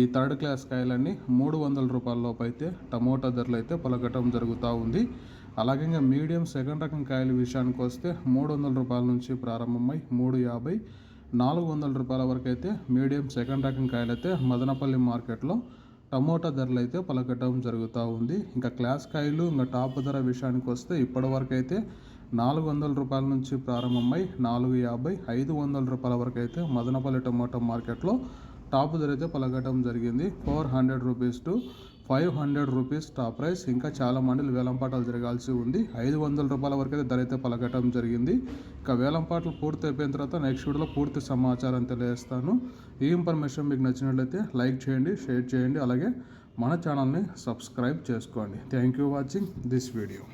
ఈ third class కాయలన్నీ మూడు వందల రూపాయల లోపు అయితే టమోటా ధరలు అయితే పలకటం జరుగుతూ ఉంది. అలాగే ఇంకా మీడియం సెకండ్ రకం కాయల విషయానికి వస్తే మూడు వందల రూపాయల నుంచి ప్రారంభమై మూడు యాభై నాలుగు వందల రూపాయల వరకు అయితే మీడియం సెకండ్ రకం కాయలు అయితే మదనపల్లి మార్కెట్లో టమోటా ధరలు అయితే పలకటం జరుగుతూ ఉంది. ఇంకా క్లాస్ కాయలు ఇంకా టాప్ ధర విషయానికి వస్తే ఇప్పటివరకు అయితే నాలుగు వందల రూపాయల నుంచి ప్రారంభమై నాలుగు యాభై ఐదు వందల రూపాయల వరకు అయితే మదనపల్లి టమోటా మార్కెట్లో టాప్ ధర అయితే పలకటం జరిగింది. Four hundred rupees to five hundred rupees top price. ఇంకా చాలా మండలు వేలంపాటలు జరగాల్సి ఉంది. ఐదు వందల రూపాయల వరకు అయితే ధర అయితే పలకటం జరిగింది. ఇంకా వేలంపాటలు పూర్తి అయిపోయిన తర్వాత నెక్స్ట్ వీడియోలో పూర్తి సమాచారం తెలియజేస్తాను. ఈ ఇన్ఫర్మేషన్ మీకు నచ్చినట్లయితే లైక్ చేయండి షేర్ చేయండి. అలాగే మన ఛానల్ని సబ్స్క్రైబ్ చేసుకోండి. Thank you watching this video